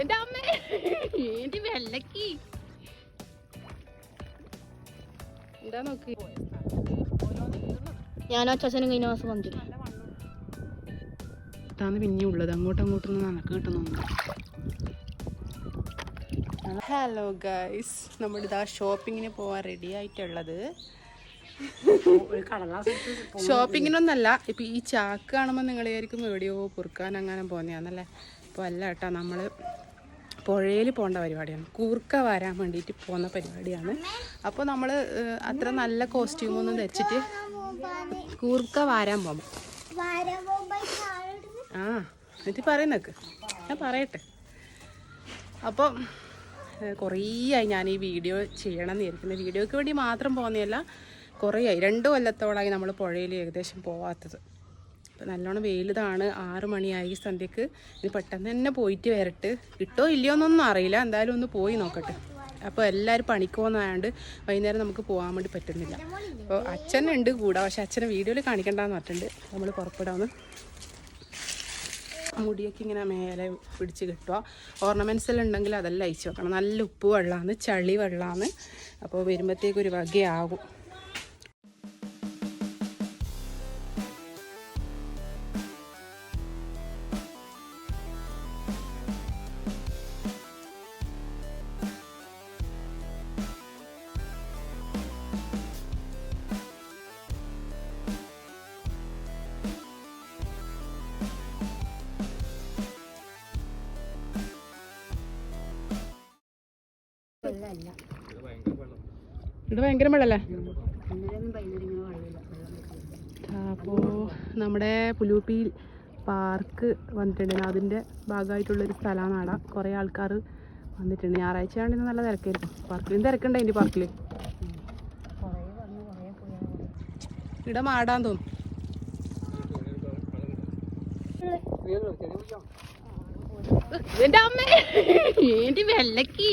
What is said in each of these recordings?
എന്റെ അമ്മ. എന്റെ വെള്ളക്കി. എന്താ നോക്ക്? ഞാനും അച്ഛനും കഴിഞ്ഞ മാസം വന്നില്ല പിന്നെ ഉള്ളത്. അങ്ങോട്ടും ഇങ്ങോട്ടും നടക്ക് കിട്ടുന്നുണ്ട് ഹലോ ഗൈസ് നമ്മുടെ ഇതാ ഷോപ്പിങ്ങിന് പോവാൻ റെഡി ആയിട്ടുള്ളത്. ഷോപ്പിങ്ങിനൊന്നല്ല ഇപ്പൊ ഈ ചാക്ക് കാണുമ്പോൾ നിങ്ങൾ വിചാരിക്കും എവിടെയോ പൊറുക്കാൻ അങ്ങനെ പോന്നെയാന്നല്ലേ? അപ്പോൾ അല്ല കേട്ടോ നമ്മൾ പുഴയിൽ പോകേണ്ട പരിപാടിയാണ്. കൂർക്ക വരാൻ വേണ്ടിയിട്ട് പോകുന്ന പരിപാടിയാണ്. അപ്പോൾ നമ്മൾ അത്ര നല്ല കോസ്റ്റ്യൂമൊന്നും ധരിച്ചിട്ട് കൂർക്ക വാരാൻ പോകും ആ എന്നിട്ട് പറയുന്നേക്ക് ഞാൻ പറയട്ടെ. അപ്പം കുറേ ആയി ഞാൻ ഈ വീഡിയോ ചെയ്യണം എന്ന് വിചാരിക്കുന്നത് വീഡിയോയ്ക്ക് വേണ്ടി മാത്രം പോകുന്നതല്ല കുറേ ആയി രണ്ട് നമ്മൾ പുഴയിൽ ഏകദേശം പോവാത്തത്. നല്ലോണം വെയിലതാണ് ആറ് മണിയായി സന്ധ്യക്ക്. ഇനി പെട്ടെന്ന് തന്നെ പോയിട്ട് വരട്ട്. കിട്ടോ ഇല്ലയോ എന്നൊന്നും അറിയില്ല. എന്തായാലും ഒന്ന് പോയി നോക്കട്ടെ. അപ്പോൾ എല്ലാവരും പണിക്ക് പോകുന്നതായതുകൊണ്ട് വൈകുന്നേരം നമുക്ക് പോകാൻ വേണ്ടി പറ്റുന്നില്ല. അപ്പോൾ അച്ഛനുണ്ട് കൂടെ. പക്ഷെ അച്ഛനെ വീഡിയോയിൽ കാണിക്കണ്ടെന്ന് പറഞ്ഞിട്ടുണ്ട്. നമ്മൾ പുറപ്പെടാമെന്ന് മുടിയൊക്കെ ഇങ്ങനെ മേലെ പിടിച്ച് കിട്ടുക. ഓർണമെന്റ്സ് എല്ലാം ഉണ്ടെങ്കിൽ അതെല്ലാം അയച്ചു വെക്കണം. നല്ല ഉപ്പ് വെള്ളമാണ് ചളി വെള്ളമാണ് അപ്പോൾ വരുമ്പോഴത്തേക്ക് ഒരു വകയാകും ഇവിടെ ഭയങ്കര മഴല്ലേ അപ്പോൾ നമ്മുടെ പുലൂപ്പി പാർക്ക് വന്നിട്ടുണ്ട്. അതിന്റെ ഭാഗമായിട്ടുള്ളൊരു സ്ഥലമാണ് അവിടെ. കുറേ ആൾക്കാർ വന്നിട്ടുണ്ട്. ഞായറാഴ്ച ആണെങ്കിൽ നല്ല തിരക്കായിരുന്നു പാർക്കിലും തിരക്കുണ്ട് അതിന്റെ പാർക്കിൽ? ഇവിടെ മാടാൻ തോന്നുന്നു. എന്റെ അമ്മ? എന്റെ വെള്ളക്കി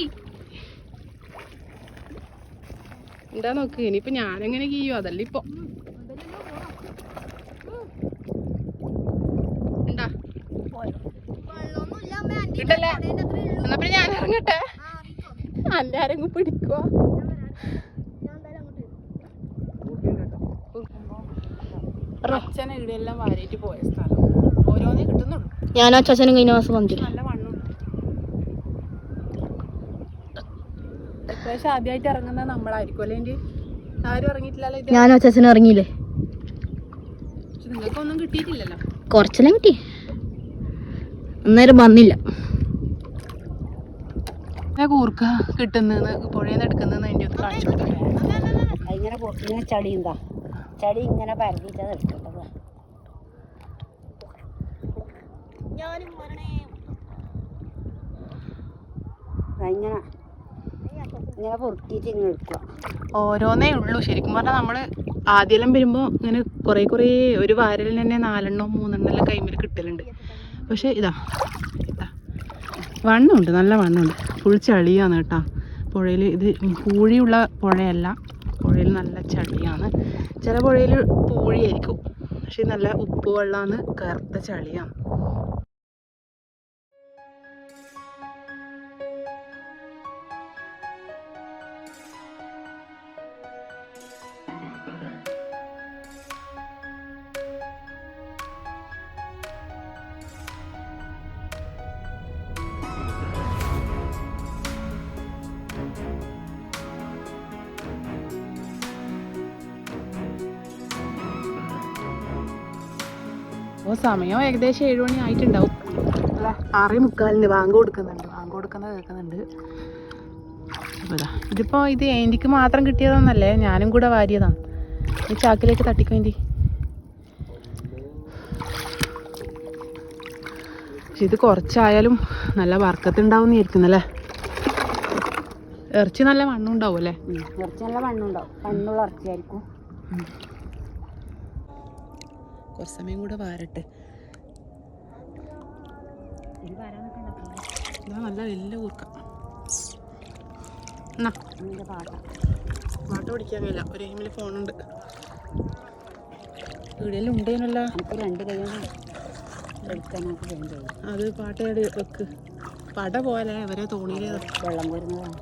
എന്താ നോക്ക്? ഇനിയിപ്പൊ ഞാനെങ്ങനെ ചെയ്യോ അതല്ല ഇപ്പൊ. ഉണ്ടാ കിട്ടല്ലേ എന്നാ പിന്നെ ഞാൻ ഇറങ്ങട്ടെ? എല്ലാരും പിടിക്കുക അച്ഛനെ ഇവിടെയെല്ലാം വാരിയിട്ട് പോയ സ്ഥലം. ഓരോന്നേ കിട്ടുന്നുള്ളൂ. ഞാനും അച്ഛനും കഴിഞ്ഞ മാസം വന്നില്ല ഇപ്രാവശ്യം ആദ്യമായിട്ട് ഇറങ്ങുന്നത് നമ്മളായിരിക്കും. അല്ലേ ആരും ഇറങ്ങിയിട്ടില്ലല്ലോ ഇത്? ഞാനും അച്ഛനും ഇറങ്ങിയില്ലേ? പക്ഷെ നിങ്ങൾക്കൊന്നും കിട്ടിയിട്ടില്ലല്ലോ. കുറച്ചെല്ലാം കിട്ടി. അന്നേരം വന്നില്ല. ഞാൻ കൂർക്ക കിട്ടുന്ന പുഴയിൽ നിന്ന് എടുക്കുന്നതെന്ന് എന്റെ ഒന്ന് കാണിച്ചു ഇങ്ങനെ ഇങ്ങനെ ചളി ഉണ്ടാ ചളി ഇങ്ങനെ പരത്തിയിട്ട് അത് എടുക്കേണ്ടത് ഇങ്ങനെ. ഓരോന്നേ ഉള്ളൂ. ശരിക്കും പറഞ്ഞാൽ നമ്മൾ ആദ്യമെല്ലാം വരുമ്പോൾ ഇങ്ങനെ കുറേ കുറേ ഒരു വാരലിൽ തന്നെ നാലെണ്ണോ മൂന്നെണ്ണോ എല്ലാം കൈമിൽ കിട്ടലുണ്ട്. പക്ഷേ ഇതാ ഇതാ. വണ്ണമുണ്ട് നല്ല വണ്ണമുണ്ട് ഫുൾ ചളിയാണ് കേട്ടോ. പുഴയിൽ ഇത് പൂഴിയുള്ള പുഴയല്ല പുഴയിൽ നല്ല ചളിയാണ്. ചില പുഴയിൽ പൂഴിയായിരിക്കും. പക്ഷേ നല്ല ഉപ്പ് വെള്ളമാണ് കറുത്ത ചളിയാണ്. അപ്പോൾ സമയം ഏകദേശം ഏഴ് മണി ആയിട്ടുണ്ടാവും. അല്ല? ആറേ മുക്കാലിന് വാങ്ങ കൊടുക്കുന്നുണ്ട്. വാങ്ങ കൊടുക്കുന്നത് കേൾക്കുന്നുണ്ട്. അപ്പോൾ ഇതാ ഇതിപ്പോൾ ഇത് എനിക്ക് മാത്രം കിട്ടിയതൊന്നല്ലേ? ഞാനും കൂടെ വാരിയതാണ്. ഈ ചാക്കിലേക്ക് തട്ടിക്കേണ്ടി പക്ഷെ ഇത് കുറച്ചായാലും നല്ല വർക്കത്തുണ്ടാവും ഇരിക്കുന്നല്ലേ ഇറച്ചി നല്ല മണ്ണുണ്ടാവും അല്ലേ. ഇറച്ചി നല്ല മണ്ണുണ്ടാവും മണ്ണുള്ള ഇറച്ചിയായിരിക്കും. കുറച്ച് സമയം കൂടെ വാരട്ടെ. ഇത് നല്ല വലിയ കൂർക്ക. പാട്ട. പിടിക്കാൻ കഴിയില്ല ഒരു എയിമിൽ ഫോണുണ്ട്. ഇവിടെയെല്ലാം ഉണ്ടേനല്ല. രണ്ട് അത് പാട്ട് വെക്ക്. പട പോലെ ഇവരെ തോണിയിൽ വെള്ളം വരുന്നതാണ്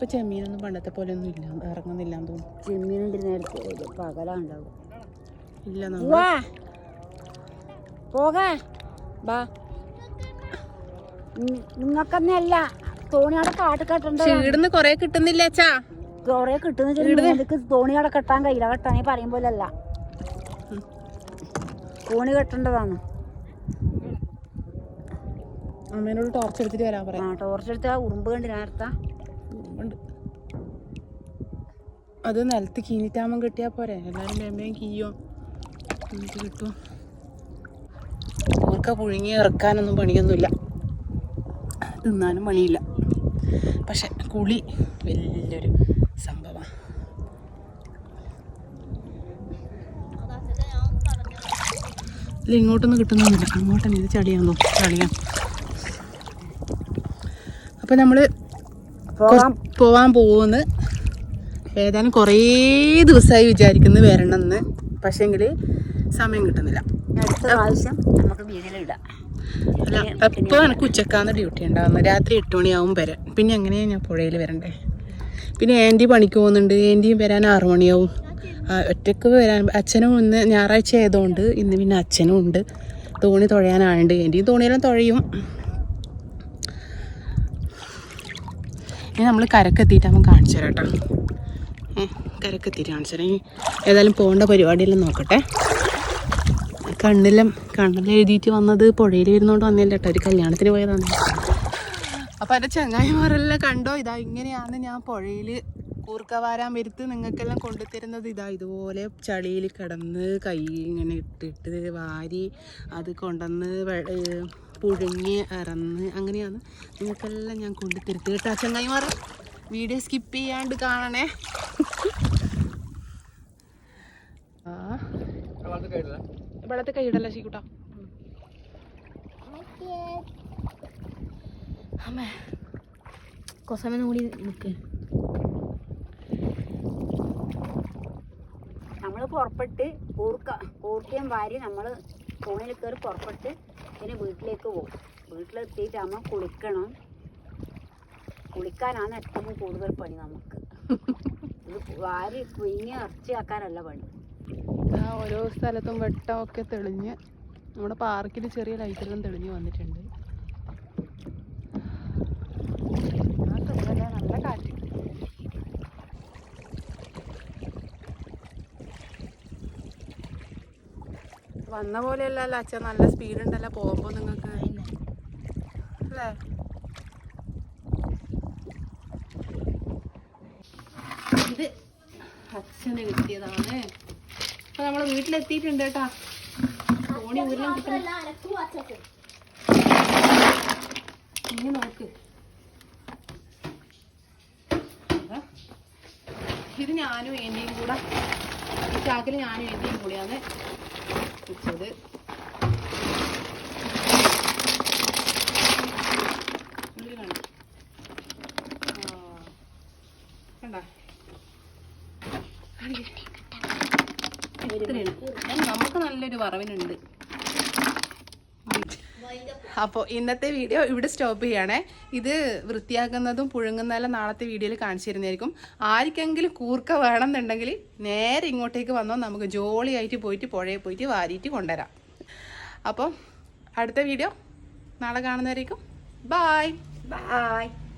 ഇപ്പൊ ചെമ്മീനൊന്നും പണ്ടത്തെ പോലെ ഒന്നും ഇല്ല ഇറങ്ങുന്നില്ല എന്ന് തോന്നുന്നു. ചെമ്മീനുണ്ട് നേരത്തെ പകലാണ്ടാവും ഇല്ല പോകാ. ബാ. നിങ്ങൾക്കെന്നല്ല തോണിയാടെ കാട്ട് കെട്ടണ്ട ചീടുന്ന് കൊറേ കിട്ടുന്നില്ല അച്ഛാ? കൊറേ കിട്ടുന്ന തോണിയാടെ കെട്ടാൻ കയ്യില കെട്ടാനേ പറയും പോലല്ല. തോണി കെട്ടേണ്ടതാണ്. അമ്മേനോട് ടോർച്ച് എടുത്തിട്ട് വരാൻ പറയാം. ടോർച്ച് എടുത്താ ഉറുമ്പ് കണ്ട് നേരത്തെ? ഉണ്ട്. അത് നിലത്ത് കീനിറ്റാമം കിട്ടിയാൽ പോരെ. എല്ലാവരും മേമയും കീയോ. എന്നിട്ട് കിട്ടും. ഓർക്ക പുഴുങ്ങി ഇറക്കാനൊന്നും പണിയൊന്നുമില്ല. തിന്നാനും പണിയില്ല. പക്ഷെ കുളി വലിയൊരു സംഭവമാണ് ഇങ്ങോട്ടൊന്നും കിട്ടുന്നൊന്നുമില്ല. അങ്ങോട്ടന്നെ ഇത് ചളിയാൻ തോന്നും അപ്പം നമ്മൾ പോകാം. പോവാൻ പോകുന്നു ഏതാനും കുറേ ദിവസമായി വിചാരിക്കുന്നു വരണമെന്ന്. പക്ഷേങ്കിൽ സമയം കിട്ടുന്നില്ല. അടുത്ത പ്രാവശ്യം നമുക്ക് വീട്ടിലിടാം അല്ല എപ്പോൾ എനിക്ക് ഉച്ചക്കാന്ന് ഡ്യൂട്ടി ഉണ്ടാവുന്നത് രാത്രി എട്ട് മണിയാവും വരാൻ. പിന്നെ എങ്ങനെയാണ് ഞാൻ പുഴയിൽ വരണ്ടേ? പിന്നെ ആന്റി പണിക്ക് പോകുന്നുണ്ട്. ആന്റിയും വരാൻ ആറു മണിയാവും. ഒറ്റയ്ക്ക് വരാൻ. അച്ഛനും ഇന്ന് ഞായറാഴ്ച ആയതുകൊണ്ട് ഇന്ന് പിന്നെ അച്ഛനും ഉണ്ട്. തോണി തുഴയാനായുണ്ട്. ആന്റിയും തോണിയെല്ലാം തുഴയും. ഇനി നമ്മൾ കരക്കെത്തിയിട്ട് അവൻ കാണിച്ചു തരാം കേട്ടോ. കരക്കെത്തിയിട്ട് കാണിച്ചു തരാം. ഏതായാലും പോകേണ്ട പരിപാടിയെല്ലാം നോക്കട്ടെ. കണ്ണിലും കണ്ണിൽ എഴുതിയിട്ട് വന്നത് പുഴയിൽ വരുന്നോണ്ട് വന്നില്ല കേട്ടോ. ഒരു കല്യാണത്തിന് പോയതാണ്. അപ്പം എന്റെ ചങ്ങായിമാരെല്ലാം കണ്ടോ? ഇതാ ഇങ്ങനെയാണ് ഞാൻ പുഴയിൽ കൂർക്ക വാരാൻ വരുത്ത് നിങ്ങൾക്കെല്ലാം കൊണ്ടുതരുന്നത് ഇതാ ഇതുപോലെ ചളിയിൽ കിടന്ന് കൈ ഇങ്ങനെ ഇട്ടിട്ട് വാരി അത് കൊണ്ടുവന്ന് പുഴുങ്ങി ഇറന്ന് അങ്ങനെയാണ് നിങ്ങൾക്കെല്ലാം ഞാൻ കൊണ്ടുതരുത്ത് കേട്ടോ ചങ്ങായിമാർ വീഡിയോ സ്കിപ്പ് ചെയ്യാണ്ട് കാണണേ. വെള്ളത്തിൽ കൈയിടല്ല ശീക്കുട്ടാ അമ്മേ കൊസമെന്ന് കൂടി നിൽക്ക് പുറപ്പെട്ട് കൂർക്ക കൂർക്കയും വാരി നമ്മൾ ഫോണിൽ കയറി പുറപ്പെട്ട് പിന്നെ വീട്ടിലേക്ക് പോകും. വീട്ടിലെത്തിയിട്ട് നമ്മൾ കുളിക്കണം. കുളിക്കാനാണ് ഏറ്റവും കൂടുതൽ പണി നമുക്ക്. ഇത് വാരി കുഞ്ഞ് ഇറച്ചിയാക്കാനല്ല പണി. ഓരോ സ്ഥലത്തും വെട്ടമൊക്കെ തെളിഞ്ഞ് നമ്മുടെ പാർക്കിൽ ചെറിയ ലൈറ്റെല്ലാം തെളിഞ്ഞ് വന്നിട്ടുണ്ട്. നല്ല കാറ്റ് വന്ന പോലെയല്ല അച്ഛൻ നല്ല സ്പീഡ് ഉണ്ടല്ലോ പോകുമ്പോൾ നിങ്ങൾക്ക് അല്ലേ? ഇത് അച്ഛന് കിട്ടിയതാണ്. അപ്പൊ നമ്മൾ വീട്ടിലെത്തിയിട്ടുണ്ട് കേട്ടാ. തോണി ഊരിലും ഇനി നോക്ക്. ഇത് ഞാനും എന്റെയും കൂടെ. ഈ ചാക്കിൽ ഞാനും എന്റെയും കൂടിയാണ്. കണ്ടോ? ഇത്രയാണ്. നമുക്ക് നല്ലൊരു വറവിനുണ്ട് അപ്പോൾ ഇന്നത്തെ വീഡിയോ ഇവിടെ സ്റ്റോപ്പ് ചെയ്യണേ. ഇത് വൃത്തിയാക്കുന്നതും പുഴുങ്ങുന്നതെല്ലാം നാളത്തെ വീഡിയോയിൽ കാണിച്ചു തരുന്നതായിരിക്കും ആർക്കെങ്കിലും കൂർക്ക വേണമെന്നുണ്ടെങ്കിൽ നേരെ ഇങ്ങോട്ടേക്ക് വന്നോ. നമുക്ക് ജോളിയായിട്ട് പോയിട്ട് പുഴയിൽ പോയിട്ട് വാരിയിട്ട് കൊണ്ടുവരാം. അപ്പോൾ അടുത്ത വീഡിയോ നാളെ കാണുന്നവരേക്കും. Bye bye